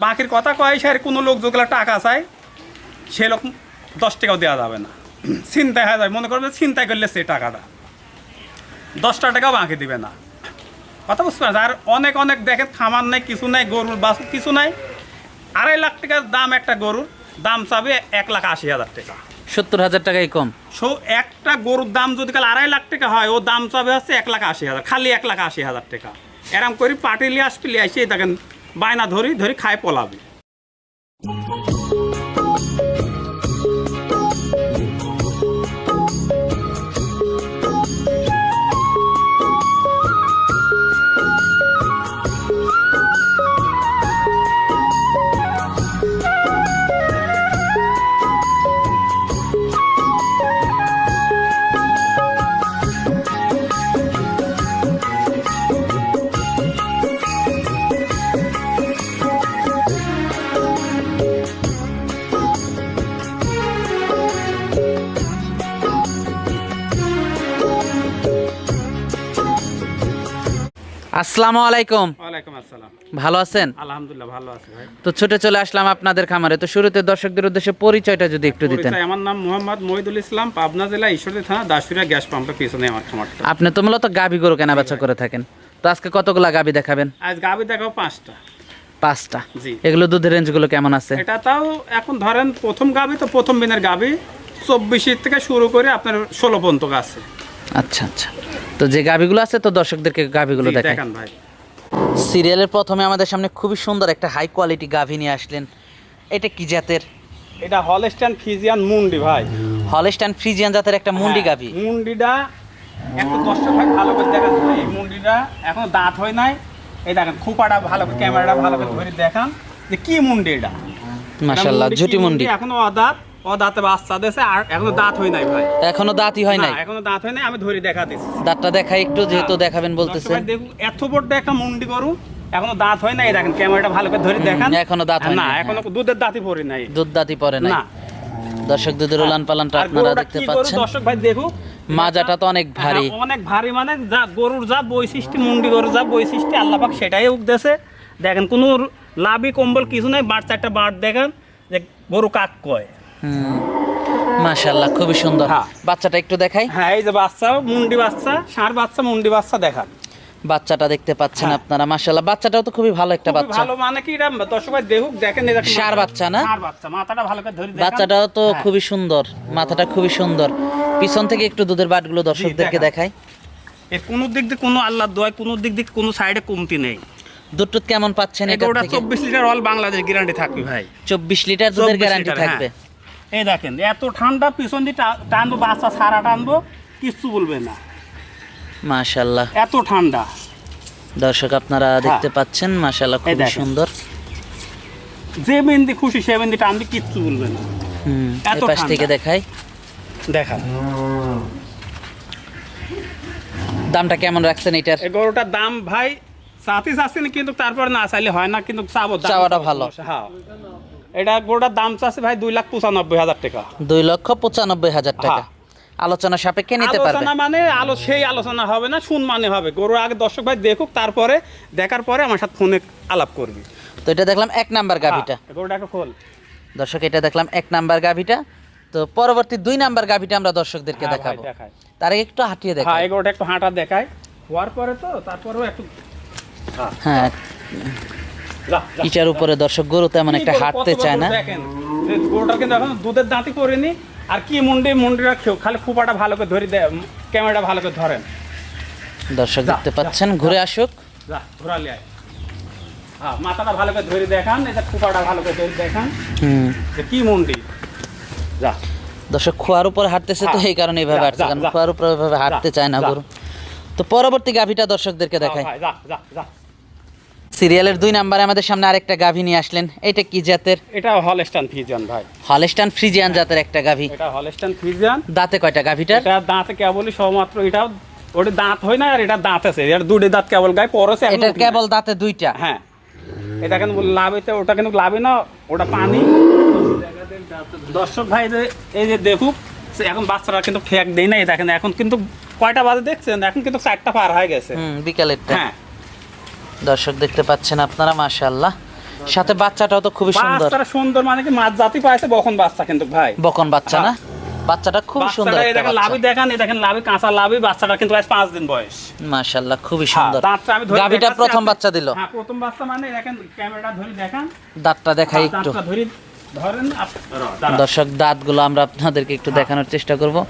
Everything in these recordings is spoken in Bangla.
বাকির কথা কয় স্যার কোনো লোক যেগুলো টাকা চায় সে লোক দশ টাকাও দেওয়া যাবে না। চিন্তায় হয়ে যায় মনে করবে চিন্তায় করলে সে টাকাটা। দশটা টাকাও বাকি দিবে না। কথা বুঝতে পারছেন? আর অনেক অনেক দেখেন খামার নেই কিছু নাই গরুর বাস কিছু নাই। আড়াই লাখ টাকার দাম একটা গরুর দাম চাবে এক লাখ আশি হাজার টাকা। সত্তর হাজার টাকাই কম। সো একটা গরুর দাম যদি কাল আড়াই লাখ টাকা হয় ও দাম চাবে হচ্ছে এক লাখ আশি হাজার খালি এক লাখ আশি হাজার টাকা। এরম করি আসবি লিয়ে আসি দেখেন বায়না ধরি ধরি খায় পলাবি আসসালামু আলাইকুম। ওয়ালাইকুম আসসালাম। ভালো আছেন? আলহামদুলিল্লাহ ভালো আছি ভাই। তো ছুটে চলে আসলাম আপনাদের খামারে। তো শুরুতে দর্শকদের উদ্দেশ্যে পরিচয়টা যদি একটু দিতেন। আমার নাম মোহাম্মদ মহিদুল ইসলাম পাবনা জেলা ঈশ্বরদী থানা দাসুরিয়া গ্যাস পাম্পের পিছনে আমার খামারটা। আপনি তো মূলত গাভী গরু কেনা বেচা করে থাকেন। তো আজকে কতগুলা গাভী দেখাবেন? আজ গাবি দেখাও পাঁচটা। পাঁচটা? জি। এগুলো দুধের রেঞ্জগুলো কেমন আছে? এটা তাও এখন ধরেন প্রথম গাবি তো প্রথম দিনের গাবি চব্বিশের থেকে শুরু করে আপনার ষোলো পর্যন্ত আছে। আচ্ছা আচ্ছা। তো যে গাভীগুলো আছে তো দর্শকদেরকে গাভীগুলো দেখান ভাই। সিরিয়ালের প্রথমে আমাদের সামনে খুবই সুন্দর একটা হাই কোয়ালিটি গাভী নিয়ে আসলেন। এটা কি জাতের? এটা হলস্টান ফিজিয়ান মুন্ডি ভাই। হলস্টাইন ফ্রিজিয়ান জাতের একটা মুন্ডি হ্যাঁ, গাভী। মুন্ডিটা একটু কষ্ট ভাই ভালো করে দেখান। এই মুন্ডিটা এখন দাঁত হয় নাই। এই দেখেন খোপাটা ভালো করে ক্যামেরাটা ভালো করে ধরে দেখান যে কি মুন্ডি এটা। মাশাল্লাহ এটা ঝুটি মুন্ডি? এখনও অদাঁত। অদাঁতে বাচ্চা দিয়েছে আর এখনও দাঁত হয় নাই ভাই। এখনও দাঁতই হয় নাই? এখনও দাঁত হয় নাই আমি ধরে দেখা দিচ্ছি দাঁতটা দেখাই একটু যেহেতু দেখাবেন ভাই দেখুন, এত বড় একটা মুন্ডি গরু এখনও দাঁত হয় নাই দেখেন ক্যামেরাটা ভালো করে ধরে দেখান। এখনও দাঁত হয় না এখনও দুধের দাঁতই পড়ে নাই। দুধ দাঁতই পরে নাই। দর্শক দুধের উলান পালানটা আপনারা দেখতে পাচ্ছেন? দর্শক ভাই দেখুক মাজাটা তো অনেক ভারী। হ্যাঁ, অনেক ভারী মানে যা গরুর যা বৈশিষ্ট্য মুন্ডি গরুর যা বৈশিষ্ট্য আল্লাহ পাক সেটাই উঠতেছে দেখেন কোনো লাভি কম্বল কিছু নাই বাট চারটা বাট দেখেন যে গরু কাক কয়। মাশাল্লাহ খুবই সুন্দর। হ্যাঁ। বাচ্চাটা একটু দেখাই। হ্যাঁ এই যে বাচ্চা মুন্ডি বাচ্চা ষাঁড় বাচ্চা মুন্ডি বাচ্চা দেখান বাচ্চাটা দেখতে পাচ্ছেন হ্যাঁ। আপনারা মাশাল্লাহ বাচ্চাটাও তো খুবই ভালো একটা বাচ্চা। ভালো মানে কি এটা দর্শক ভাই দেখুক দেখেন এই দেখেন ষাঁড় বাচ্চা না? ষাঁড় বাচ্চা মাথাটা ভালো করে ধরে দেখান। বাচ্চাটাও তো হ্যাঁ। খুবই সুন্দর মাথাটা খুবই সুন্দর। পিছন থেকে একটু দুধের বাটগুলো দর্শকদেরকে। দেখাই। এর কোনো দিক দিয়ে কোনো আল্লাহ দোয়ায় কোনো দিক দিয়ে কোনো সাইডে কমতি নেই। দুধটুত কেমন পাচ্ছেন এটা ওটা থেকে? চব্বিশ লিটার অল বাংলাদেশ গ্যারান্টি থাকবে ভাই। চব্বিশ লিটার দুধের গ্যারান্টি থাকবে। এই দেখেন এত ঠান্ডা পিছন দিয়ে টানবো বাচ্চা সারা টানবো কিচ্ছু বলবে না। মাশাল্লাহ এত ঠান্ডা। দর্শক আপনারা দেখতে পাচ্ছেন মাশাল্লাহ দেখেন। সুন্দর। যে মেহেন্দি খুশি সে মেহেন্দি টানবে কিচ্ছু বলবে না। এত ঠান্ডা। থেকে দেখাই। দেখা। দামটা কেমন রাখছেন এটার? এই গরুটার দাম ভাই চাচ্ছি না কিন্তু তারপরে না চাইলে হয় না কিন্তু চাবো চাওয়াটা ভালো। হ্যাঁ। এটা গরুটার দাম চাচ্ছে ভাই দুই লাখ পঁচানব্বই হাজার টাকা। দুই লক্ষ পঁচানব্বই হাজার টাকা। হ্যাঁ। আলোচনা সাপেক্ষে নিতে পারবে। আলোচনা মানে আলো সেই আলোচনা হবে না শুন মানে হবে। গরু আগে দর্শক ভাই দেখুক তারপরে দেখার পরে আমার সাথে ফোনে আলাপ করবি। তো এটা দেখলাম এক নাম্বার গাভিটা। হ্যাঁ, গরুটাকে খোল। দর্শক এটা দেখলাম এক নাম্বার গাভিটা। তো পরবর্তী দুই নাম্বার গাভিটা আমরা দর্শকদেরকে হ্যাঁ দেখাবো। দেখায়। তার আগে একটু হাঁটিয়ে হ্যাঁ দেখাই এগুলোটা একটু হাঁটা দেখায় হওয়ার পরে তো তারপরেও একটু হ্যাঁ, হ্যাঁ। ইটার উপরে দর্শক গরু তেমন একটা হাঁটতে চায় না। গরুটা কিন্তু এখন দুধের দাঁতই করিনি আর কি মুন্ডি মুন্ডিটা খেও খালি খুপাটা ভালো করে ধরে দেয় ক্যামেরাটা ভালো করে ধরেন। দর্শক দেখতে পাচ্ছেন ঘুরে আসুক। ঘোরালি আয়। হ্যাঁ মাথাটা ভালো করে ধরে দেখান এটা খুপাটা ভালো করে ধরে দেখান। হুম। কি মুন্ডি। যা। দর্শক খোয়ার উপরে হাঁটতেছে তো হ্যাঁ। এই কারণে এইভাবে হাঁটছে কারণ খোয়ার উপরে এইভাবে হাঁটতে চায় না গরু। তো পরবর্তী গাভিটা দর্শকদেরকে দেখায় যা যা যা। সিরিয়ালের দুই নাম্বারে আমাদের সামনে আরেকটা গাভী নিয়ে আসলেন। এটা কি জাতের? এটা হলস্টান ফ্রিজিয়ান ভাই। হলস্টান ফ্রিজিয়ান জাতের একটা গাভী। এটা হলস্টান ফিজিয়ান। দাঁতে কয়টা গাভীটার? এটা দাঁতে কেবলই সবমাত্র এটা ওটা দাঁত হয় না আর এটা দাঁত আছে। এটা দুটি দাঁত কেবল গায়ে পরছে নাই। কেবল দাঁতে দুইটা। হ্যাঁ। এটা কেন লাভিতে ওটা কিন্তু লাভি না ওটা পানি। দর্শক ভাই যে- এই যে দেখুক এখন বাচ্চারা কিন্তু ঠেক দেয় না দেখেন এখন কিন্তু কয়টা বাজে দেখছেন? এখন কিন্তু চারটা পার হয়ে গেছে। হুম বিকালেরটা। হ্যাঁ। দর্শক দেখতে পাচ্ছেন আপনারা মাশাআল্লাহ। সাথে বাচ্চাটাও তো খুবই সুন্দর। বাচ্চাটা সুন্দর মানে কি মাছ জাতি পাইছে বখন বাচ্চা কিন্তু ভাই। বকন বাচ্চা না? বাচ্চাটা খুবই সুন্দর এই দেখেন লাভি দেখান এই দেখেন লাভি কাঁচা লাভি বাচ্চাটা কিন্তু আজ পাঁচ দিন বয়স। মাশাআল্লাহ খুবই সুন্দর। হ্যাঁ, দাঁতটা আমি ধরে গাভিটা প্রথম বাচ্চা দিল। হ্যাঁ প্রথম বাচ্চা মানে দেখেন ক্যামেরাটা ধরে দেখান। দাঁতটা দেখাই একটু। দাঁতটা ধরে ধরেন আপ- র, দাঁড়ান। দর্শক দাঁতগুলো আমরা আপনাদেরকে একটু দেখানোর চেষ্টা করব।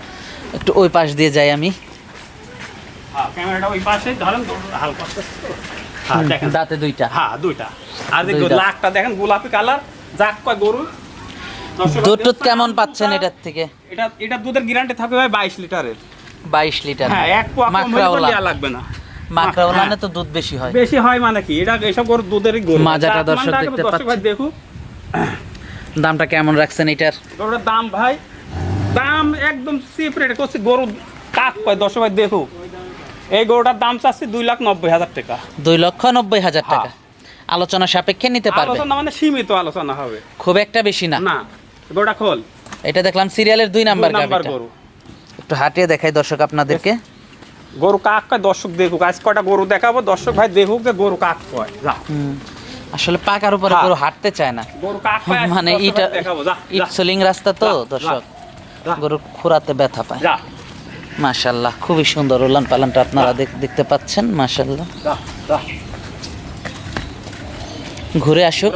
একটু ওই পাশ দিয়ে যাই আমি। হ্যাঁ, ক্যামেরাটা ওই পাশে ধরেন হালকা। হ্যাঁ দেখেন। দাঁতে দুইটা। হ্যাঁ দুইটা। আর। লাখটা দেখেন গোলাপি কালার। যাক কয় গরু দুধ কেমন পাচ্ছেন এটার থেকে? এটা এটা দুধের গ্যারান্টি থাকবে ভাই বাইশ লিটারের। বাইশ লিটার হ্যাঁ এক পোয়া কম হলে লাগবে না। হ্যাঁ। তো দুধ বেশি হয়। বেশি হয় মানে কি? এটা এসব গরু দুধেরই গরু। মাজাটা দর্শক দেখতে পাচ্ছেন। দেখুক। দামটা কেমন রাখছেন এটার? গরুটার দাম ভাই দাম একদম চিপ রেট করছি। গরু কাক পায় দর্শক ভাই দেখুক। এই গরুটার দাম চাচ্ছি দুই লাখ নব্বই হাজার টাকা। দুই লক্ষ নব্বই হাজার হ্যাঁ। টাকা। আলোচনা সাপেক্ষে নিতে পারবে। আলোচনা মানে সীমিত আলোচনা হবে। খুব একটা বেশি না। না গরুটা খোল। এটা দেখলাম সিরিয়ালের দুই নাম্বার গাভিটা। গরু। একটু হাঁটিয়ে দেখাই দর্শক আপনাদেরকে। গরু কাক কয় দর্শক দেখুক। আজ কয়টা গরু দেখাবো দর্শক ভাই দেখুক যে গরু কাক কয়। যা। আসলে পাকার উপরে হ্যাঁ। গরু হাঁটতে চায় না। গরু কাক মানে ইটা দেখাবো। যা ইট সোলিং রাস্তা তো দর্শক। যা, গরুর খুরাতে ব্যথা পায়। যা। মাশাল্লাহ খুবই সুন্দর উলান পালানটা আপনারা দেখতে পাচ্ছেন মাশাল্লাহ ঘুরে আসুক।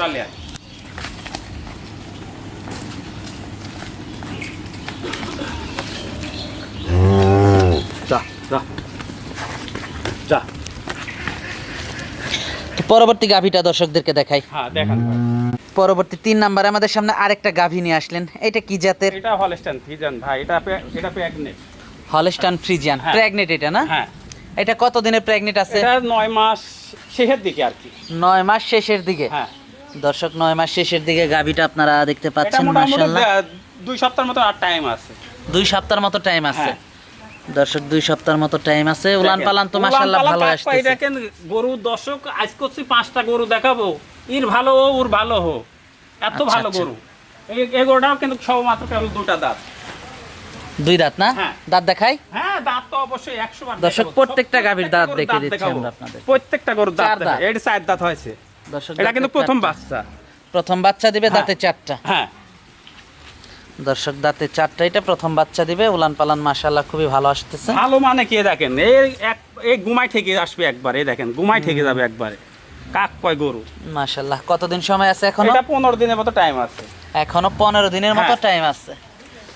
পরবর্তী গাভীটা দর্শকদেরকে দেখাই। হ্যাঁ দেখান। পরবর্তী তিন নাম্বারে আমাদের সামনে আরেকটা গাভী নিয়ে আসলেন। এটা কি জাতের? এটা হলস্টাইন ফিজান ভাই এটা এটা প্রেগনেন্ট হলস্টান ফ্রিজিয়ান। প্রেগনেট এটা না? হ্যাঁ। এটা কত দিনের প্রেগনেট আছে? এটা নয় মাস শেষের দিকে আর কি। নয় মাস শেষের দিকে? হ্যাঁ। দর্শক নয় মাস শেষের দিকে গাভীটা আপনারা দেখতে পাচ্ছেন দে- দুই সপ্তাহের মতো আর টাইম আছে। দুই সপ্তাহের মতো টাইম আছে। হ্যাঁ। দর্শক দুই সপ্তাহের মতো টাইম আছে। উলান পালান তো উলান মাশাল্লাহ ভালো পাই আসতেছে। দেখেন গরু দর্শক আজ করছি পাঁচটা গরু দেখাবো। ইর ভালো হো ওর ভালো হো। এত আচ্ছা, ভালো আচ্ছা। গরু। এই গরুটাও কিন্তু সব মাত্র কেবল দুটা দাঁত। দুই দাঁত না? হ্যাঁ। দাঁত দেখাই। হ্যাঁ দাঁত তো অবশ্যই একশো বার দর্শক, প্রত্যেকটা গাভীর দাঁত দেখিয়ে দিচ্ছি আমরা আপনাদের। প্রত্যেকটা গরুর দাঁত চার দাঁত। চার দাঁত হয়েছে। দর্শক এটা কিন্তু প্রথম বাচ্চা। প্রথম বাচ্চা দিবে হ্যাঁ। দাঁতে চারটা। হ্যাঁ। দর্শক দাঁতে চারটা এটা প্রথম বাচ্চা দিবে। উলান পালান মাশাল্লাহ খুবই ভালো আসতেছে। ভালো মানে কে দেখেন? এই এক এই গুমাই থেকে আসবে একবার এই দেখেন গুমাই থেকে যাবে একবারে। কাক কয় গরু? মাশাল্লাহ কতদিন সময় আছে এখনও? এটা পনেরো দিনের মতো টাইম আছে। এখনও পনেরো দিনের মতো। টাইম আছে।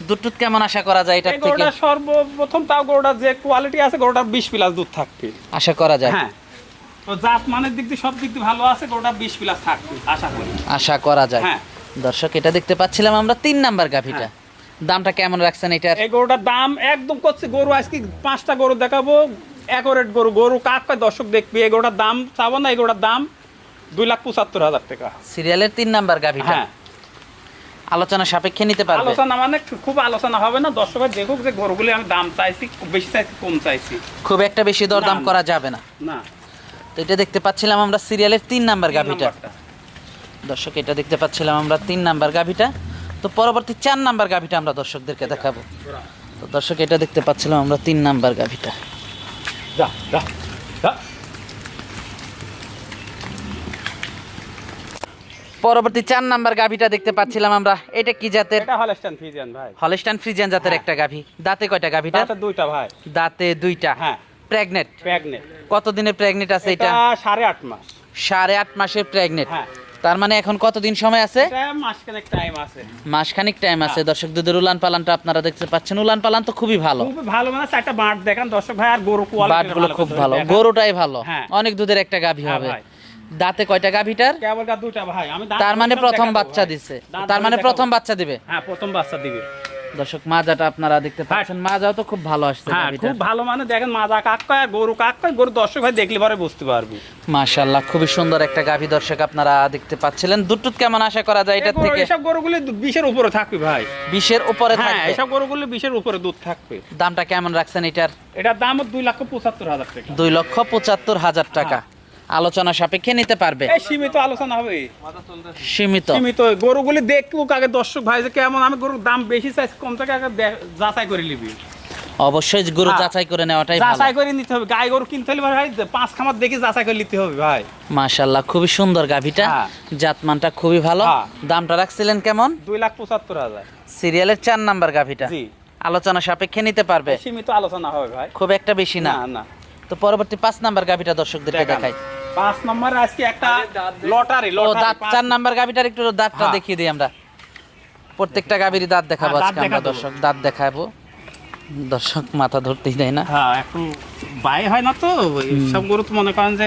দুধ কেমন আশা করা যায় এই থেকে? গরুটা সর্বপ্রথম তাও গরুটার যে কোয়ালিটি আছে গরুটার বিশ প্লাস দুধ থাকবে। আশা করা যায়। হ্যাঁ। তো জাত মানের দিক দিয়ে সব দিক দিয়ে ভালো আছে গরুটা বিশ প্লাস থাকবে আশা করি। আশা করা যায়। হ্যাঁ। দর্শক এটা দেখতে পাচ্ছিলাম আমরা তিন নাম্বার গাভিটা। দামটা কেমন রাখছেন এটার? এই গরুটার দাম একদম করছে গরু আজকে পাঁচটা গরু দেখাবো। একরেট গরু গরু কাক কয় দর্শক দেখবি এই গরুটার দাম চাবো না এই গরুটার দাম দুই লাখ পঁচাত্তর হাজার টাকা। সিরিয়ালের তিন নাম্বার গাভিটা। হ্যাঁ। আলোচনা সাপেক্ষে নিতে পারবে। আলোচনা মানে খুব আলোচনা হবে না। দর্শকের দেখুক যে গরুগুলি আমি দাম চাইছি খুব বেশি চাইছি কম চাইছি। খুব একটা বেশি দরদাম না, না। করা যাবে না। না। তো এটা দেখতে পাচ্ছিলাম আমরা সিরিয়ালের তিন নাম্বার গাভিটা। দর্শক এটা দেখতে পাচ্ছিলাম আমরা তিন নাম্বার গাভিটা। তো পরবর্তী চার নাম্বার গাভিটা আমরা দর্শকদেরকে দেখাবো। তো দর্শক এটা দেখতে পাচ্ছিলাম আমরা তিন নাম্বার গাভিটা। যা যা যা। পরবর্তী চার নাম্বার গাভীটা দেখতে পাচ্ছিলাম আমরা। এটা কি জাতের? এটা হলস্টাইন ফিজিয়ান ভাই। হলস্টাইন ফ্রিজিয়ান জাতের হ্যাঁ। একটা গাভি। দাঁতে কয়টা গাভিটা? দুইটা ভাই। দাঁতে দুইটা। হ্যাঁ। প্রেগনেট প্রেগনেন্ট কত দিনের প্রেগনেট আছে এটা সাড়ে আট মাস। সাড়ে আট মাসের প্রেগনেট হ্যাঁ। তার মানে এখন কতদিন সময় আছে? মাসখানেক টাইম আছে। মাসখানিক টাইম আছে। হ্যাঁ। দর্শক দুধের উলান পালানটা আপনারা দেখতে পাচ্ছেন। উলান পালান তো খুবই ভালো। ভালো মানে চারটা বাঁট দেখান। দর্শক ভাই আর গরু কোয়ালিটি বাটগুলো খুব ভালো। গরুটাই ভালো। হ্যাঁ। অনেক দুধের একটা গাভী হবে। দাঁতে কয়টা গাভীটার কেবল গা দুইটা ভাই। আমি তার মানে প্রথম বাচ্চা দিছে। তার মানে প্রথম বাচ্চা দিবে? হ্যাঁ প্রথম বাচ্চা দিবে। দর্শক মাজাটা আপনারা দেখতে পাচ্ছেন। মাজাও তো খুব ভালো আসছে হ্যাঁ খুব ভালো মানে দেখেন মাজা কাক কয় আর গরু কাক কয় গরু দর্শক ভাই দেখলে পরে বুঝতে পারবি। মাশাআল্লাহ খুবই সুন্দর একটা গাভী দর্শক আপনারা দেখতে পাচ্ছিলেন। দুধ কেমন আশা করা যায় গরু- থেকে? এসব গরুগুলি বিশের উপরে থাকবে ভাই। বিশের উপরে থাকবে হ্যাঁ থাকবে? এসব গরুগুলি বিশের উপরে দুধ থাকবে। দামটা কেমন রাখছেন এটার? এটার দাম দুই লক্ষ পঁচাত্তর হাজার টাকা। দুই লক্ষ পঁচাত্তর হাজার টাকা। আলোচনা সাপেক্ষে নিতে পারবে। সীমিত আলোচনা হবে। সীমিত। সীমিত। গরুগুলি দেখব আগে দর্শক ভাই যে কেমন আমি গরুর দাম বেশি চাইছি কম থেকে আগে যাচাই করে নিবি। অবশ্যই গরু হ্যাঁ। যাচাই করে নেওয়াটাই ভালো। যাচাই করে নিতে হবে। গাই গরু কিনতে হলে ভাই পাঁচ খামার দেখে যাচাই করে নিতে হবে ভাই। মাশাল্লাহ খুবই সুন্দর গাভিটা। হ্যাঁ। জাতমানটা খুবই ভালো। হ্যাঁ। দামটা রাখছিলেন কেমন? দুই লাখ পঁচাত্তর হাজার। সিরিয়ালের চার নাম্বার গাভিটা। জি। আলোচনা সাপেক্ষে নিতে পারবে। সীমিত আলোচনা হবে ভাই। খুব একটা বেশি না। না তো পরবর্তী পাঁচ নাম্বার গাভিটা দর্শকদেরকে। দেখাই। পাঁচ নম্বর আজকে একটা লটারি ও দাঁত চার নাম্বার গাভিটার একটু দাঁতটা হ্যাঁ। দেখিয়ে দিই আমরা। প্রত্যেকটা গাভিরই দাঁত দেখাবো হ্যাঁ, আজকে আমরা দর্শক দাঁত দেখাবো। দর্শক মাথা ধরতেই দেয় না। হ্যাঁ একটু বাই হয় না তো? সব গরু তো মনে করেন যে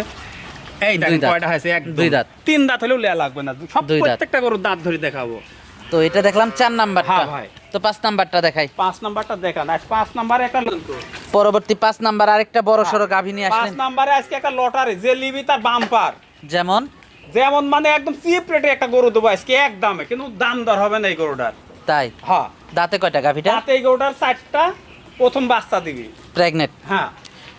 এই দেখেন কয়টা হয়েছে? এক দুই দাঁত। তিন দাঁত হলেও লেয়া লাগবে না। সব দুই দাঁত। প্রত্যেকটা গরুর দাঁত ধরে দেখাবো। তো এটা দেখলাম চার নাম্বারটা। হ্যাঁ, ভাই। তো পাঁচ নাম্বারটা দেখাই। পাঁচ নাম্বারটা দেখান। আজ পাঁচ নাম্বারে একটা পরবর্তী পাঁচ নাম্বার আরেকটা বড় সড়ো গাভী নিয়ে পাঁচ আসলেন। নাম্বারে আজকে একটা লটারি যে লিবি তার বাম্পার। যেমন? যেমন মানে একদম চিপ রেটে একটা গরু দেবো আজকে এক দামে কিন্তু দাম দর হবে না এই গরুটার। তাই? হ্যাঁ। দাঁতে কয়টা গাভীটা? তাতে এই গরুটার চারটা প্রথম বাচ্চা দিবি। প্রেগনেন্ট হ্যাঁ।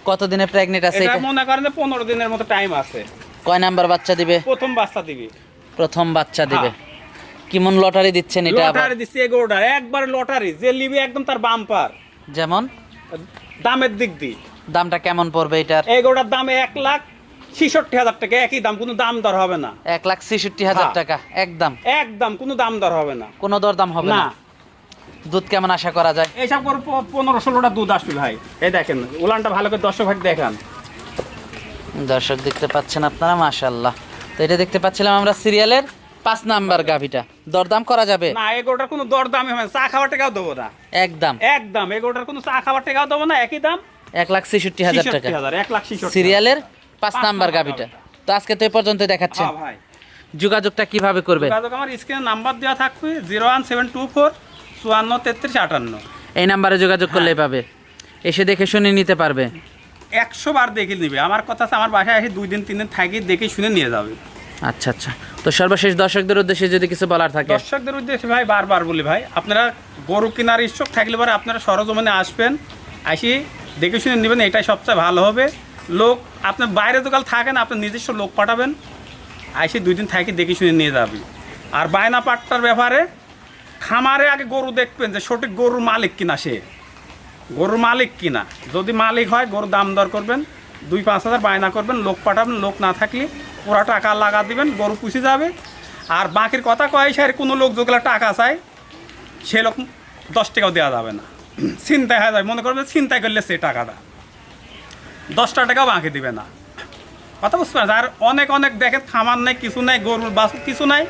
কতদিনে প্রেগনেন্ট আছে এটা মনে করেন যে পনেরো দিনের মতো টাইম আছে। কয় নাম্বার বাচ্চা দিবে? প্রথম বাচ্চা দিবি। প্রথম বাচ্চা দিবে। হ্যাঁ। কেমন লটারি দিচ্ছেন এটা লটারি দিচ্ছে এই গরুটার একবার লটারি যে লিবি একদম তার বাম্পার। যেমন? দামের দিক দিয়ে। দামটা কেমন পড়বে এটার? এই গরুটার দাম এক লাখ ছিষট্টি হাজার টাকা একই দাম কোনো দাম দর হবে না। এক লাখ ছেষট্টি হাজার হ্যাঁ। টাকা একদম? একদম কোনো দাম দর হবে না। কোনো দরদাম হবে না? দুধ কেমন আশা করা যায়? এইসব প- পনেরো ষোলোটা দুধ আসবে ভাই। এই দেখেন উলানটা ভালো করে দর্শক ভাই দেখান। দর্শক দেখতে পাচ্ছেন আপনারা মাশাল্লাহ তো এটা দেখতে পাচ্ছিলাম আমরা সিরিয়ালের পাঁচ নাম্বার গাভিটা। দরদাম করা যাবে? না এই গরুটার কোনো দর দামই হবে না। চা খাওয়ার টাকাও দেবো না। একদম। একদম এই গরুটার কোনো চা খাওয়ার টাকাও দেবো না একই দাম। এক লাখ ছেষট্টি হাজার টাকা। এক লাখ সিরিয়ালের পাঁচ নাম্বার গাভিটা। তো আজকে তো এ পর্যন্ত দেখাচ্ছেন হ্যাঁ যোগাযোগটা কীভাবে করবে যোগাযোগ আমার স্ক্রিনে নাম্বার দেওয়া থাকবে zero one seven two four চুয়ান্ন তেত্রিশ আটান্ন। এই নাম্বারে যোগাযোগ করলেই পাবে। এসে দেখে শুনে নিতে পারবে। একশো বার দেখে নিবে। আমার কথা আছে আমার বাসায় এসে দুই দিন তিন দিন থাকি দেখে শুনে নিয়ে যাবে। আচ্ছা আচ্ছা। তো সর্বশেষ দর্শকদের উদ্দেশ্যে যদি কিছু বলার থাকে। দর্শকদের উদ্দেশ্যে ভাই বারবার বলি ভাই, আপনারা গরু কেনার ইচ্ছুক থাকলে পরে আপনারা সরজমিনে আসবেন, আসি দেখে শুনে নেবেন, এটাই সবচেয়ে ভালো হবে। লোক আপনার বাইরে দোকান থাকেন আপনি নিজস্ব লোক পাঠাবেন আইসে দুই দিন থাকি দেখে শুনে নিয়ে যাবে। আর বায়না পাট্টার ব্যাপারে খামারে আগে গরু দেখবেন যে সঠিক গরুর মালিক কিনা সে। গরুর মালিক কিনা? যদি মালিক হয়, গরুর দাম দর করবেন, দুই পাঁচ হাজার বায়না করবেন, লোক পাঠাবেন, লোক না থাকলে পুরা টাকা লাগা দিবেন গরু পুষে যাবে। আর বাকির কথা কয় স্যার কোনো লোক যেগুলো টাকা চায় সে লোক দশ টাকাও দেওয়া যাবে না। চিন্তায় হয়ে যায় মনে করবেন চিন্তায় করলে সে টাকাটা। দশটা টাকাও বাকি দিবে না। কথা বুঝতে পারছেন? আর অনেক অনেক দেখেন খামার নেই কিছু নাই গরুর বাস কিছু নাই।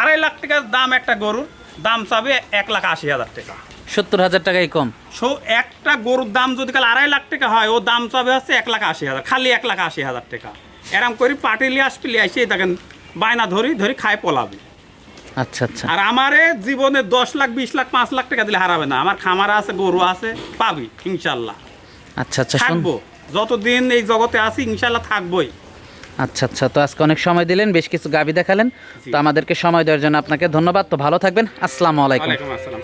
আড়াই লাখ টাকার দাম একটা গরুর দাম চাবে এক লাখ আশি হাজার টাকা। সত্তর হাজার টাকাই কম। সো একটা গরুর দাম যদি কাল আড়াই লাখ টাকা হয় ও দাম চাবে হচ্ছে এক লাখ আশি হাজার খালি এক লাখ আশি হাজার টাকা। এরম করি পাটি লিয়ে আসবি লিয়ে আসি দেখেন বায়না ধরি ধরি খায় পলাবে। আচ্ছা আচ্ছা। আর আমারে জীবনে দশ লাখ বিশ লাখ পাঁচ লাখ টাকা দিলে হারাবে না। আমার খামার আছে গরু আছে পাবি ইনশাল্লাহ। আচ্ছা আচ্ছা থাকব। যতদিন এই জগতে আছি ইনশাল্লাহ থাকবোই। আচ্ছা আচ্ছা তো আজকে অনেক সময় দিলেন বেশ কিছু গাবি দেখালেন। তো আমাদেরকে সময় দেওয়ার জন্য আপনাকে ধন্যবাদ। তো ভালো থাকবেন। আসসালামু আলাইকুম। আসসালাম।